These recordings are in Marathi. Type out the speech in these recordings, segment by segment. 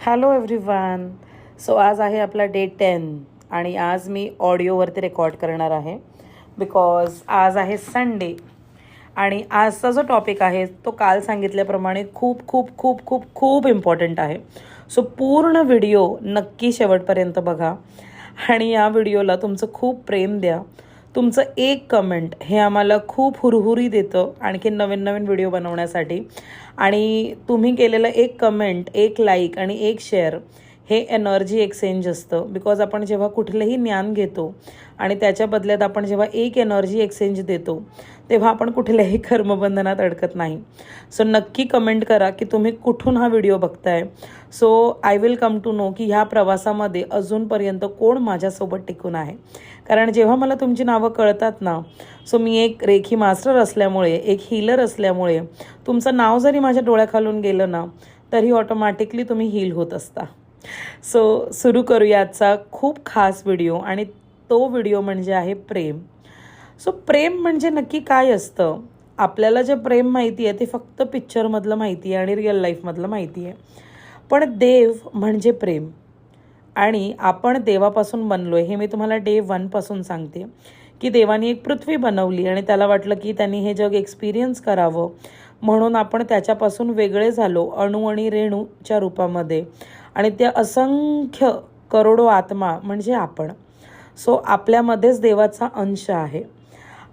हॅलो एव्हरीवन सो आज आहे आपला डे टेन आणि आज मी ऑडिओवरती रेकॉर्ड करणार आहे बिकॉज आज आहे संडे आणि आजचा जो टॉपिक आहे तो काल सांगितल्याप्रमाणे खूप खूप खूप खूप खूप इम्पॉर्टंट आहे. सो पूर्ण व्हिडिओ नक्की शेवटपर्यंत बघा आणि या व्हिडिओला तुमचं खूप प्रेम द्या. तुमचं एक कमेंट हे आम्हाला खूप हुरहुरी देतं आणखी नवीन नवीन व्हिडिओ बनवण्यासाठी. आणि तुम्ही केलेलं एक कमेंट एक लाईक आणि एक शेअर हे एनर्जी एक्सचेंज असतं. बिकॉज आपण जेव्हा कुठलंही ज्ञान घेतो आणि त्याच्या बदल्यात आपण जेव्हा एक एनर्जी एक्सचेंज देतो तेव्हा आपण कुठल्याही कर्मबंधनात अडकत नाही. सो नक्की कमेंट करा की तुम्ही कुठून हा व्हिडिओ बघताय. So I will come to know की ह्या प्रवासामध्ये अजूनपर्यंत कोण माझ्यासोबत टिकून आहे. कारण जेव्हा मला तुमची नावं कळतात ना सो मी एक रेखी मास्टर असल्यामुळे एक हिलर असल्यामुळे तुमचं नाव जरी माझ्या डोळ्याखालून गेलं ना तरी ऑटोमॅटिकली तुम्ही हील होत असता. सो सुरू करूया आजचा खूप खास व्हिडिओ आणि तो व्हिडिओ म्हणजे आहे प्रेम. सो प्रेम म्हणजे नक्की काय असतं? आपल्याला जे प्रेम माहिती आहे ते फक्त पिक्चरमधलं माहिती आहे आणि रिअल लाईफमधलं माहिती आहे. पण देव म्हणजे प्रेम. आणि आपण देवापासून बनलो आहे हे मी तुम्हाला डे वनपासून सांगते. की देवाने एक पृथ्वी बनवली आणि त्याला वाटलं की त्यांनी हे जग एक्सपिरियन्स करावं. म्हणून आपण त्याच्यापासून वेगळे झालो अणू आणि रेणूच्या रूपामध्ये. आणि त्या असंख्य करोडो आत्मा म्हणजे आपण. सो आपल्यामध्येच देवाचा अंश आहे.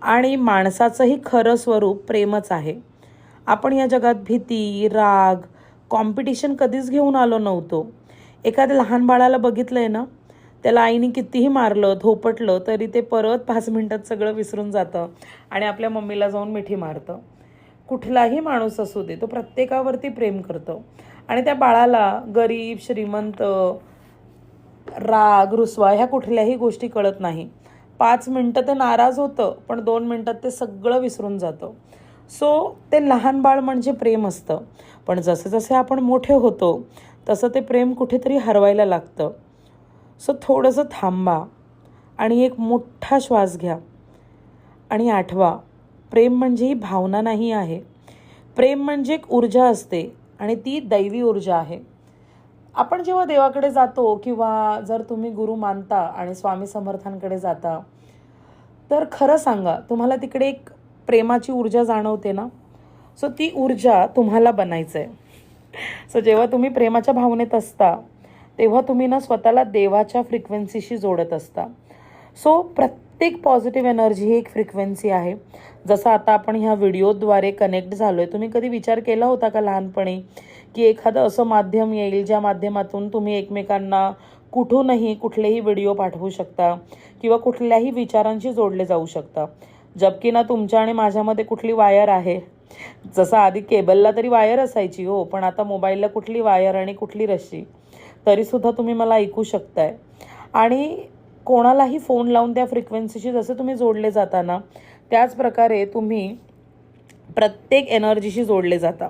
आणि माणसाचंही खरं स्वरूप प्रेमच आहे. आपण या जगात भीती राग कॉम्पिटिशन कधीच घेऊन आलो नव्हतो. एखाद्या लहान बाळाला बघितलं आहे ना त्याला आईने कितीही मारलं धोपटलं तरी ते परत पाच मिनटात सगळं विसरून जातं आणि आपल्या मम्मीला जाऊन मिठी मारतं. कुठलाही माणूस असू दे तो प्रत्येकावरती प्रेम करतो. आणि त्या बाळाला गरीब श्रीमंत राग रुसवा ह्या कुठल्याही गोष्टी कळत नाही. पाच मिनटं ते नाराज होतं पण दोन मिनटात ते सगळं विसरून जातं. सो ते लहान बाळ म्हणजे प्रेम असतं. पण जसे जसे आपण मोठे होतो तसं ते प्रेम कुठेतरी हरवायला लागतं. सो थोडंसं थांबा आणि एक मोठा श्वास घ्या आणि आठवा प्रेम म्हणजे ही भावना नाही आहे. प्रेम म्हणजे एक ऊर्जा असते आणि ती दैवी ऊर्जा आहे. आपण जेव्हा देवाकडे जातो किंवा जर तुम्ही गुरु मानता आणि स्वामी समर्थांकडे जाता तर खरं सांगा तुम्हाला तिकडे एक प्रेमाची ऊर्जा जाणवते ना? सो ती ऊर्जा तुम्हाला बनायचं आहे सो जेव्हा तुम्ही प्रेमाच्या भावनेत असता तेव्हा तुम्ही ना स्वतःला देवाच्या फ्रिक्वेन्सीशी जोडत असता. सो प्रत्येक पॉझिटिव्ह एनर्जी ही एक फ्रिक्वेन्सी आहे. जसं आता आपण ह्या व्हिडिओद्वारे कनेक्ट झालो आहे तुम्ही कधी विचार केला होता का लहानपणी की एखादं असं माध्यम येईल ज्या माध्यमातून तुम्ही एकमेकांना कुठूनही कुठलेही व्हिडिओ पाठवू शकता किंवा कुठल्याही विचारांशी जोडले जाऊ शकता? जबकी ना तुमच्या आणि माझ्यामध्ये कुठली वायर आहे जसं आधी केबलला तरी वायर असायची हो पण आता मोबाईलला कुठली वायर आणि कुठली रशी तरीसुद्धा तुम्ही मला ऐकू शकताय. आणि कोणालाही फोन लावून त्या फ्रिक्वेन्सीशी जसं तुम्ही जोडले जाता ना त्याच प्रकारे तुम्ही प्रत्येक एनर्जीशी जोडले जाता.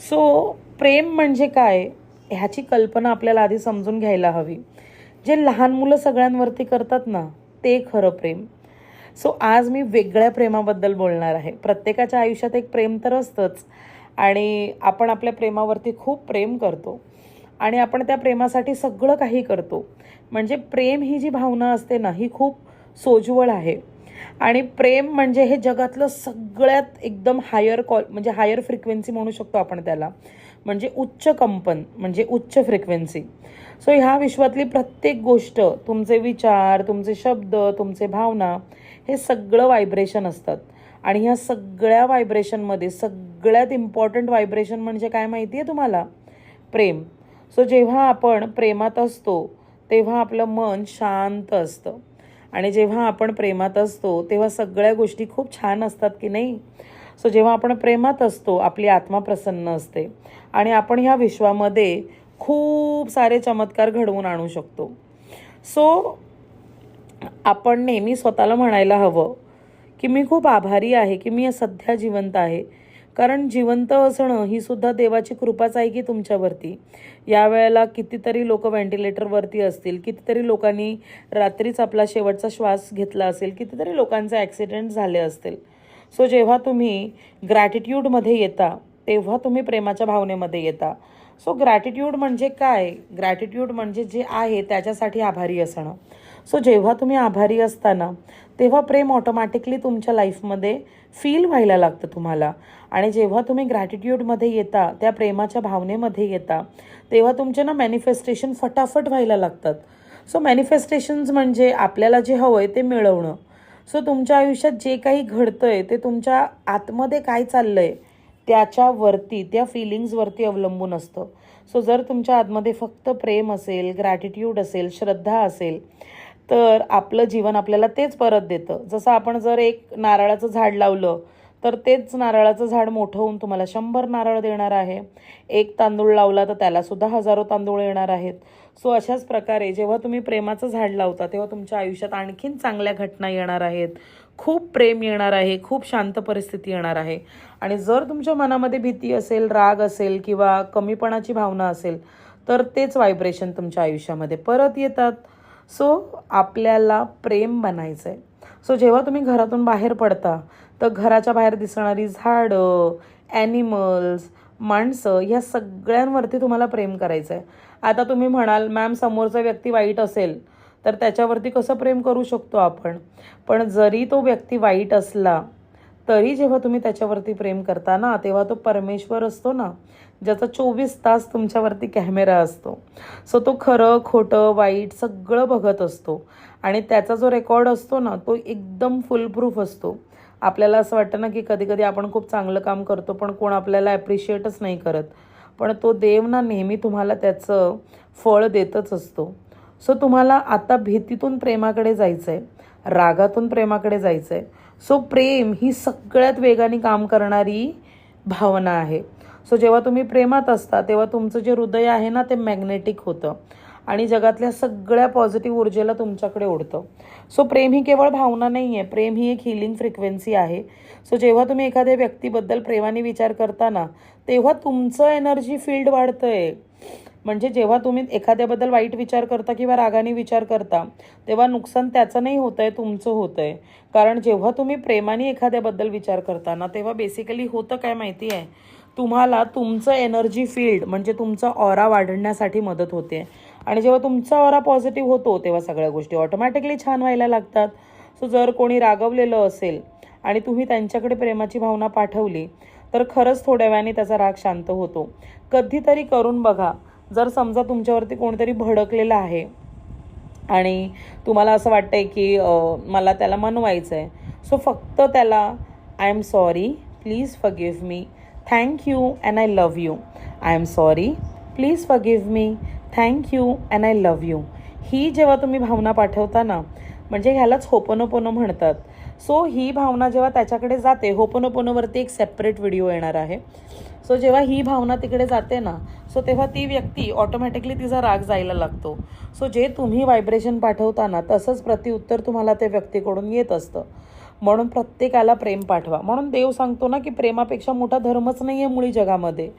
सो प्रेम म्हणजे काय? ह्याची कल्पना आपल्याला आधी समजून घ्यायला हवी. जे लहान मुलं सगळ्यांवरती करतात ना ते खरं प्रेम. सो आज मी वेगळ्या प्रेमाबद्दल बोलणार आहे. प्रत्येकाच्या आयुष्यात एक प्रेम तर असतंच. आणि आपण आपल्या प्रेमावरती खूप प्रेम करतो. आणि आपण त्या प्रेमासाठी सगळं काही करतो. म्हणजे प्रेम ही जी भावना असते ना ही खूप सोज्वळ आहे. आणि प्रेम म्हणजे हे जगातलं सगळ्यात एकदम हायर कॉल म्हणजे हायर फ्रिक्वेन्सी म्हणू शकतो आपण त्याला. म्हणजे उच्च कंपन म्हणजे उच्च फ्रिक्वेन्सी सो ह्या विश्वातली प्रत्येक गोष्ट तुमचे विचार तुमचे शब्द तुमचे भावना हे सगळं व्हायब्रेशन असतात. आणि ह्या सगळ्या व्हायब्रेशनमध्ये सगळ्यात इम्पॉर्टंट व्हायब्रेशन म्हणजे काय माहिती आहे तुम्हाला? प्रेम. सो जेव्हा आपण प्रेमात असतो तेव्हा आपलं मन शांत असतं. आणि जेव्हा आपण प्रेमात असतो तेव्हा सगळ्या गोष्टी खूप छान असतात की नाही? सो जेव्हा आपण प्रेमात असतो आपली आत्मा प्रसन्न असते. आणि आपण ह्या विश्वामध्ये खूप सारे चमत्कार घडवून आणू शकतो. सो आपण नेहमी स्वतःला म्हणायला हवं की मी खूप आभारी आहे की मी सध्या जिवंत आहे. कारण जिवंत असणं ही सुद्धा देवाची कृपाच आहे की तुमच्यावरती. यावेळेला कितीतरी लोक व्हेंटिलेटरवरती असतील कितीतरी लोकांनी रात्रीच आपला शेवटचा श्वास घेतला असेल कितीतरी लोकांचे ॲक्सिडेंट झाले असतील. सो जेव्हा तुम्ही ग्रॅटिट्यूडमध्ये येता तेव्हा तुम्ही प्रेमाच्या भावनेमध्ये येता. सो ग्रॅटिट्यूड म्हणजे काय? ग्रॅटिट्यूड म्हणजे जे आहे त्याच्यासाठी आभारी असणं. सो जेव्हा तुम्ही आभारी असताना तेव्हा प्रेम ऑटोमॅटिकली तुमच्या लाईफमध्ये फील व्हायला लागतं तुम्हाला. आणि जेव्हा तुम्ही ग्रॅटिट्यूडमध्ये येता त्या प्रेमाच्या भावनेमध्ये येता तेव्हा तुमचे ना मॅनिफेस्टेशन फटाफट व्हायला लागतात. सो मॅनिफेस्टेशन्स म्हणजे आपल्याला जे हवं आहे ते मिळवणं. सो तुमच्या आयुष्यात जे काही घडतंय ते तुमच्या आतमध्ये काय चाललंय त्याच्यावरती त्या फिलिंग्सवरती अवलंबून असतं. सो जर तुमच्या आतमध्ये फक्त प्रेम असेल ग्रॅटिट्यूड असेल श्रद्धा असेल तर आपलं जीवन आपल्याला तेच परत देतं. जसं आपण जर एक नारळाचं झाड लावलं तर तेच नारळाचं झाड मोठं होऊन तुम्हाला शंभर नारळ देणार आहे. एक तांदूळ लावला तर त्यालासुद्धा हजारो तांदूळ येणार आहेत. सो अशाच प्रकारे जेव्हा तुम्ही प्रेमाचं झाड लावता तेव्हा तुमच्या आयुष्यात आणखीन चांगल्या घटना येणार आहेत. खूप प्रेम येणार आहे खूप शांत परिस्थिती येणार आहे. आणि जर तुमच्या मनामध्ये भीती असेल राग असेल किंवा कमीपणाची भावना असेल तर तेच व्हायब्रेशन तुमच्या आयुष्यामध्ये परत येतात. सो आपल्याला प्रेम बनायचं आहे सो जेव्हा तुम्ही घरातून बाहेर पडता तर घराच्या बाहेर दिसणारी झाडं ॲनिमल्स माणसं ह्या सगळ्यांवरती तुम्हाला प्रेम करायचं आहे आता तुम्ही म्हणाल मॅम समोरचा व्यक्ती वाईट असेल तर त्याच्यावरती कसं प्रेम करू शकतो आपण? पण जरी तो व्यक्ती वाईट असला तरी जेव्हा तुम्ही त्याच्यावरती प्रेम करता ना तेव्हा तो परमेश्वर असतो ना ज्याचा चोवीस तास तुमच्यावरती कॅमेरा असतो. सो तो खरं खोटं वाईट सगळं बघत असतो. आणि त्याचा जो रेकॉर्ड असतो ना तो एकदम फुलप्रूफ असतो. आपल्याला असं वाटतं ना की कधी कधी आपण खूप चांगलं काम करतो पण कोण आपल्याला ॲप्रिशिएटच नाही करत. पण तो देव ना नेहमी तुम्हाला त्याचं फळ देतच असतो. सो तुम्हाला आता भीतीतून प्रेमाकडे जायचं आहे रागातून प्रेमाकडे जायचं आहे सो प्रेम ही सगळ्यात वेगाने काम करणारी भावना आहे. सो जेव्हा तुम्ही प्रेमात असता तेव्हा तुमचं जे हृदय आहे ना ते मॅग्नेटिक होतं. आणि जगातल्या सगळ्या पॉझिटिव्ह ऊर्जेला तुमच्याकडे ओढतं. सो प्रेम ही केवळ भावना नाही आहे प्रेम ही एक हिलिंग फ्रिक्वेन्सी आहे. सो जेव्हा तुम्ही एखाद्या व्यक्तीबद्दल प्रेमाने विचार करताना तेव्हा तुमचं एनर्जी फील्ड वाढतंय. म्हणजे जेव्हा तुम्ही एखाद्याबद्दल वाईट विचार करता किंवा रागाने विचार करता तेव्हा नुकसान त्याचं नाही होत आहे तुमचं होतं आहे कारण जेव्हा तुम्ही प्रेमाने एखाद्याबद्दल विचार करताना तेव्हा बेसिकली होतं काय माहिती आहे? तुम्हाला तुमचं एनर्जी फील्ड म्हणजे तुमचा ऑरा वाढण्यासाठी मदत होते. आणि जेव्हा तुमचा ऑरा पॉझिटिव्ह होतो तेव्हा सगळ्या गोष्टी ऑटोमॅटिकली छान व्हायला लागतात. सो जर कोणी रागवलेलं असेल आणि तुम्ही त्यांच्याकडे प्रेमाची भावना पाठवली तर खरंच थोड्या वेळाने त्याचा राग शांत होतो. कधीतरी करून बघा. जर समजा तुमच्यावरती कोणीतरी भडकलेलं आहे आणि तुम्हाला असं वाटतंय की मला त्याला मनवायचं आहे सो फक्त त्याला I'm sorry please forgive me thank you and I love you I'm sorry please forgive me thank you and I love you ही जेव्हा तुम्ही भावना पाठवता ना म्हणजे ह्यालाच होपनोपोनो म्हणतात. सो ही भावना जेव्हा त्याच्याकडे जाते होपनोपोनोवरती एक सेपरेट व्हिडिओ येणार आहे. सो जेव्हा ही भावना तिकडे जाते ना सो तेव्हा ती व्यक्ती ऑटोमॅटिकली तिचा राग जायला लागतो. सो जे तुम्ही व्हायब्रेशन पाठवता ना तसंच प्रतिउत्तर तुम्हाला त्या व्यक्तीकडून येत असतं. म्हणून प्रत्येकाला प्रेम पाठवा. म्हणून देव सांगतो ना की प्रेमापेक्षा मोठा धर्मच नाही आहे मुळी जगामध्ये.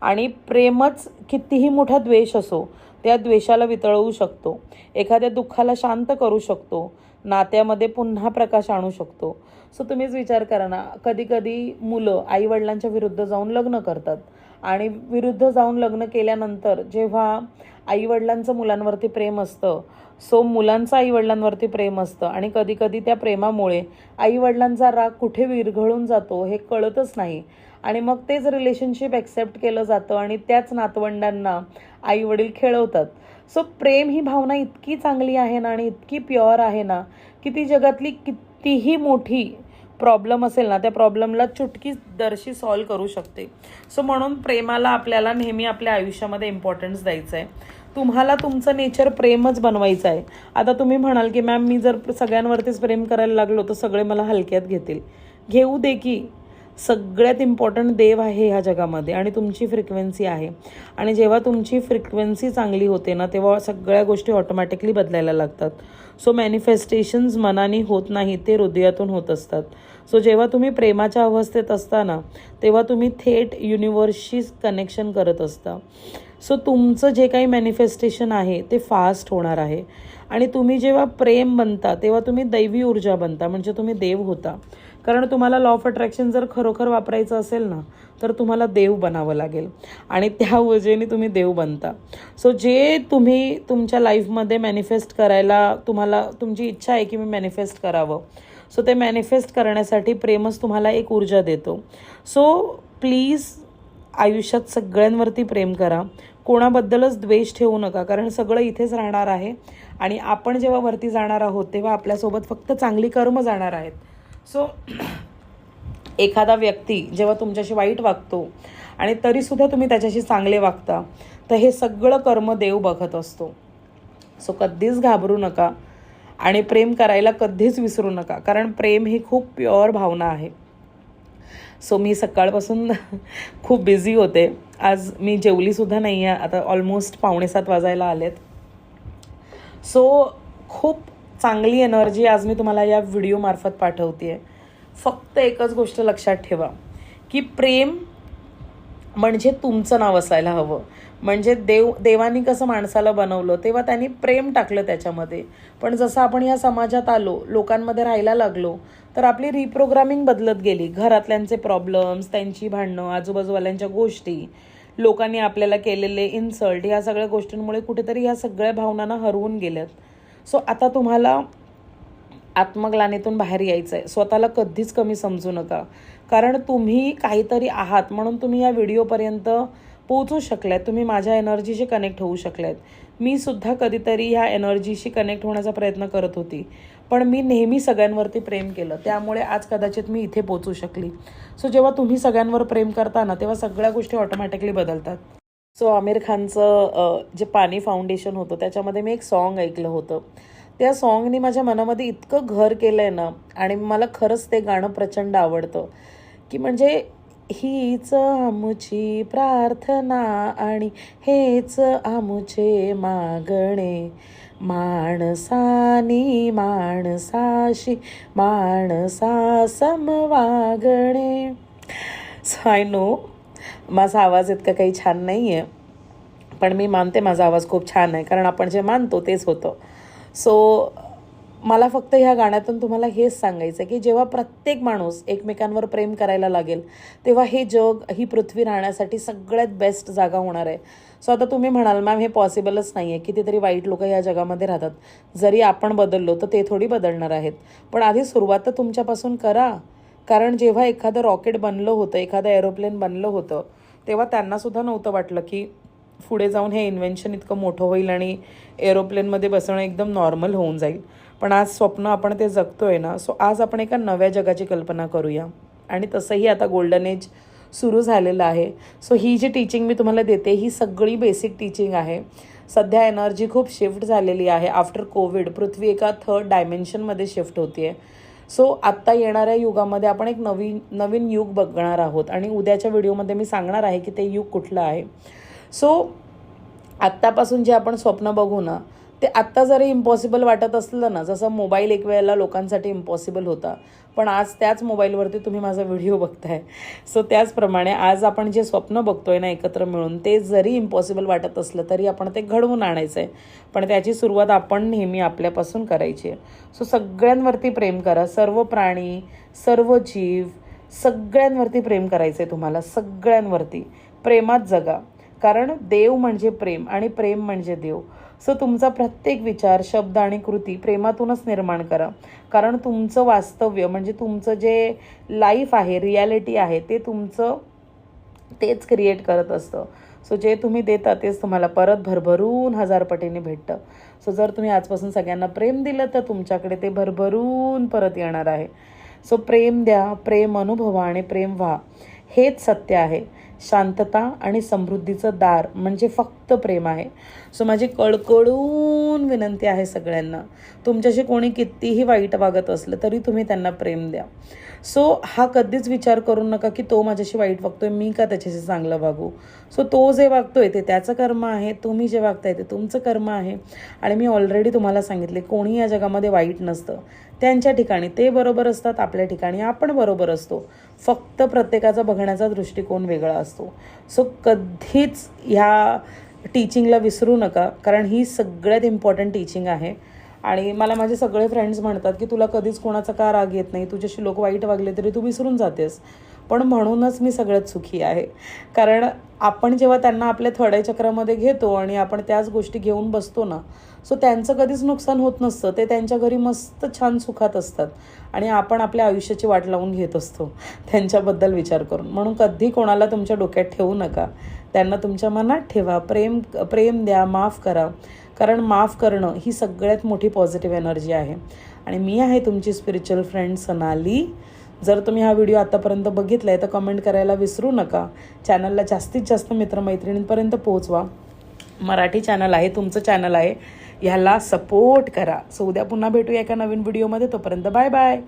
आणि प्रेमच कितीही मोठा द्वेष असो त्या द्वेषाला वितळवू शकतो. एखाद्या दुःखाला शांत करू शकतो. नात्यामध्ये पुन्हा प्रकाश आणू शकतो. सो तुम्हीच विचार करा ना कधी कधी मुलं आईवडिलांच्या विरुद्ध जाऊन लग्न करतात. आणि विरुद्ध जाऊन लग्न केल्यानंतर जेव्हा आईवडिलांचं मुलांवरती प्रेम असतं सो मुलांचं आईवडिलांवरती प्रेम असतं. आणि कधीकधी त्या प्रेमामुळे आईवडिलांचा राग कुठे विरघळून जातो हे कळतच नाही. आणि मग तेच रिलेशनशिप ॲक्सेप्ट केलं जातं आणि त्याच नातवंडांना आईवडील खेळवतात. सो प्रेम ही भावना इतकी चांगली आहे ना आणि इतकी प्युअर आहे ना की ती जगातली कितीही मोठी प्रॉब्लेम असेल ना त्या प्रॉब्लेमला चुटकी दर्शी सॉल्व करू शकते. सो म्हणून प्रेमाला आपल्याला नेहमी आपल्या आयुष्यामध्ये इम्पॉर्टन्स द्यायचं आहे तुम्हाला तुमचं नेचर प्रेमच बनवायचं आहे. आता तुम्ही म्हणाल की मॅम मी जर सगळ्यांवरतीच प्रेम करायला लागलो तर सगळे मला हलक्यात घेतील. घेऊ दे की सगळ्यात इम्पॉर्टंट देव आहे ह्या जगामध्ये आणि तुमची फ्रिक्वेन्सी आहे. आणि जेव्हा तुमची फ्रिक्वेन्सी चांगली होते ना तेव्हा सगळ्या गोष्टी ऑटोमॅटिकली बदलायला लागतात. सो मॅनिफेस्टेशन्स मनाने होत नाही ते हृदयातून होत असतात. सो जेव्हा तुम्ही प्रेमाच्या अवस्थेत असताना तेव्हा तुम्ही थेट युनिवर्सशी कनेक्शन करत असता. सो तुमचं जे काही मॅनिफेस्टेशन आहे ते फास्ट होणार आहे. आणि तुम्ही जेव्हा प्रेम बनता तेव्हा तुम्ही दैवी ऊर्जा बनता म्हणजे तुम्ही देव होता. कारण तुम्हाला लॉ ऑफ अट्रॅक्शन जर खरोखर वापरायचं असेल ना तर तुम्हाला देव बनावं लागेल. आणि त्या वजेने तुम्ही देव बनता. सो जे तुम्ही तुमच्या लाईफमध्ये मॅनिफेस्ट करायला तुम्हाला तुमची इच्छा आहे की मी मॅनिफेस्ट करावं. सो ते मॅनिफेस्ट करण्यासाठी प्रेमच तुम्हाला एक ऊर्जा देतो. सो प्लीज आयुष्यात सगळ्यांवरती प्रेम करा. कोणाबद्दलच द्वेष ठेवू नका कारण सगळं इथेच राहणार आहे. आणि आपण जेव्हा वरती जाणार आहोत तेव्हा आपल्यासोबत फक्त चांगली कर्म जाणार आहेत. सो एखादा व्यक्ती जेव्हा तुमच्याशी वाईट वागतो आणि तरीसुद्धा तुम्ही त्याच्याशी चांगले वागता तर हे सगळं कर्म देव बघत असतो. सो कधीच घाबरू नका आणि प्रेम करायला कधीच विसरू नका कारण प्रेम ही खूप प्युअर भावना आहे. सो मी सकाळपासून खूप बिझी होते. आज मी जेवलीसुद्धा नाही आहे आता ऑलमोस्ट पावणे सात वाजायला आलेत. सो खूप चांगली एनर्जी आज मी तुम्हाला या व्हिडिओमार्फत पाठवते आहे फक्त एकच गोष्ट लक्षात ठेवा की प्रेम म्हणजे तुमचं नाव असायला हवं. म्हणजे देव देवानी कसं माणसाला बनवलं तेव्हा त्यांनी प्रेम टाकलं त्याच्यामध्ये. पण जसं आपण या समाजात आलो लोकांमध्ये राहायला लागलो तर आपली रिप्रोग्रामिंग बदलत गेली. घरातल्यांचे प्रॉब्लेम्स त्यांची भांडणं आजूबाजूवाल्यांच्या गोष्टी लोकांनी आपल्याला केलेले इन्सल्ट या सगळ्या गोष्टींमुळे कुठेतरी ह्या सगळ्या भावनांना हरवून गेल्यात. सो आता तुम्हाला आत्मग्लानीतून बाहेर यायचं आहे स्वतःला कधीच कमी समजू नका. कारण तुम्ही काहीतरी आहात म्हणून तुम्ही या व्हिडिओपर्यंत पोहोचू शकलात तुम्ही माझ्या एनर्जीशी कनेक्ट होऊ शकलात मी सुद्धा कधीतरी ह्या एनर्जीशी कनेक्ट होण्याचा प्रयत्न करत होती. पण मी नेहमी सगळ्यांवरती प्रेम केलं. त्यामुळे आज कदाचित मी इथे पोचू शकली. सो जेव्हा तुम्ही सगळ्यांवर प्रेम करता ना तेव्हा सगळ्या गोष्टी ऑटोमॅटिकली बदलतात. सो आमिर खानचं जे पाणी फाउंडेशन होतं त्याच्यामध्ये मी एक सॉन्ग ऐकलं होतं. त्या सॉन्गनी माझ्या मनामध्ये इतकं घर केलं आहे ना आणि मला खरंच ते गाणं प्रचंड आवडतं. की म्हणजे हीच आमुची प्रार्थना आणि हेच आमुचे मागणे. माणसानी माणसाशी माणसा समवागणे सो आय नो माझा आवाज इतका काही छान नाही आहे पण मी मानते माझा आवाज खूप छान आहे कारण आपण जे मानतो तेच होतं. सो मला फक्त ह्या गाण्यातून तुम्हाला हेच सांगायचं आहे की जेव्हा प्रत्येक माणूस एकमेकांवर प्रेम करायला लागेल तेव्हा हे जग ही पृथ्वी राहण्यासाठी सगळ्यात बेस्ट जागा होणार आहे. सो आता तुम्ही म्हणाल मॅम हे पॉसिबलच नाही आहे कितीतरी वाईट लोक या जगामध्ये राहतात. जरी आपण बदललो तर ते थोडी बदलणार आहेत. पण आधी सुरुवात तर तुमच्यापासून करा. कारण जेव्हा एखादं रॉकेट बनलं होतं एखादं एरोप्लेन बनलं होतं तेव्हा त्यांनासुद्धा नव्हतं वाटलं की पुढे जाऊन हे इन्व्हेन्शन इतकं मोठं होईल आणि एरोप्लेनमध्ये बसणं एकदम नॉर्मल होऊन जाईल. पण आज स्वप्न आपण ते जगतोय ना सो आज आपण एका नव्या जगाची कल्पना करूया. आणि तसंही आता गोल्डन एज सुरू झालेलं आहे. सो ही जी टीचिंग मी तुम्हाला देते ही सगळी बेसिक टीचिंग आहे. सध्या एनर्जी खूप शिफ्ट झालेली आहे. आफ्टर कोविड पृथ्वी एका थर्ड डायमेन्शनमध्ये शिफ्ट होती आहे सो आत्ता येणाऱ्या युगामध्ये आपण एक नवीन नवीन युग बघणार आहोत. आणि उद्याच्या व्हिडिओमध्ये मी सांगणार आहे की ते युग कुठलं आहे. सो आत्तापासून जे आपण स्वप्न बघू ना ते आत्ता जरी इम्पॉसिबल वाटत असलं ना जसं मोबाईल एक वेळेला लोकांसाठी इम्पॉसिबल होता पण आज त्याच मोबाईलवरती तुम्ही माझा व्हिडिओ बघताय. सो त्याचप्रमाणे आज आपण जे स्वप्न बघतोय ना एकत्र मिळून ते जरी इम्पॉसिबल वाटत असलं तरी आपण ते घडवून आणायचं आहे पण त्याची सुरुवात आपण नेहमी आपल्यापासून करायची आहे. सो सगळ्यांवरती प्रेम करा. सर्व प्राणी सर्व जीव सगळ्यांवरती प्रेम करायचं आहे तुम्हाला. सगळ्यांवरती. प्रेमात जगा. कारण देव म्हणजे प्रेम आणि प्रेम म्हणजे देव. सो तुमचा प्रत्येक विचार शब्द आणि कृती प्रेमातूनच निर्माण करा. कारण तुमचं वास्तव्य म्हणजे तुमचं जे लाईफ आहे रियालिटी आहे ते तुमचं तेच क्रिएट करत असतं. सो जे तुम्ही देता तेच तुम्हाला परत भरभरून हजार पटीने भेटतं. सो जर तुम्ही आजपासून सगळ्यांना प्रेम दिलं तर तुमच्याकडे ते भरभरून परत येणार आहे. सो प्रेम द्या प्रेम अनुभवा आणि प्रेम व्हा. हेच सत्य आहे. शांतता आणि समृद्धीचं दार म्हणजे फक्त प्रेम आहे. सो माझी कळकळून विनंती आहे सगळ्यांना. तुमच्याशी कोणी कितीही वाईट वागत असलं तरी तुम्ही त्यांना प्रेम द्या. सो हा कधीच विचार करू नका की तो माझ्याशी वाईट वागतोय मी का त्याच्याशी चांगलं वागू? सो तो जे वागतोय ते त्याचं कर्म आहे तुम्ही जे वागताय ते तुमचं कर्म आहे. आणि मी ऑलरेडी तुम्हाला सांगितले कोणी या जगामध्ये वाईट नसतं. त्यांच्या ठिकाणी ते बरोबर असतात आपल्या ठिकाणी आपण बरोबर असतो. फक्त प्रत्येकाचा बघण्याचा दृष्टिकोन वेगळा असतो. सो कधीच ह्या टीचिंगला विसरू नका कारण ही सगळ्यात इम्पॉर्टंट टीचिंग आहे. आणि मला माझे सगळे फ्रेंड्स म्हणतात की तुला कधीच कोणाचा का राग येत नाही? तुझ्याशी लोक वाईट वागले तरी तू विसरून जातेस. पण म्हणूनच मी सगळ्यात सुखी आहे. कारण आपण जेव्हा त्यांना आपल्या थोड्या चक्रामध्ये घेतो आणि आपण त्याच गोष्टी घेऊन बसतो ना सो त्यांचं कधीच नुकसान होत नसतं. ते त्यांच्या घरी मस्त छान सुखात असतात आणि आपण आपल्या आयुष्याची वाट लावून घेत असतो. त्यांच्याबद्दल विचार करून. म्हणून कधी कोणाला तुमच्या डोक्यात ठेवू नका. त्यांना तुमच्या मनात ठेवा. प्रेम प्रेम द्या माफ करा. कारण माफ करणं ही सगळ्यात मोठी पॉझिटिव्ह एनर्जी आहे. आणि मी आहे तुमची स्पिरिच्युअल फ्रेंड सनाली. जर तुम्ही हा व्हिडिओ आतापर्यंत बघितला आहे तर कमेंट करायला विसरू नका. चॅनलला जास्तीत जास्त मित्रमैत्रिणींपर्यंत पोहोचवा. मराठी चॅनल आहे तुमचं चॅनल आहे. ह्याला सपोर्ट करा. सो उद्या पुन्हा भेटूया एका नवीन व्हिडिओमध्ये तोपर्यंत बाय बाय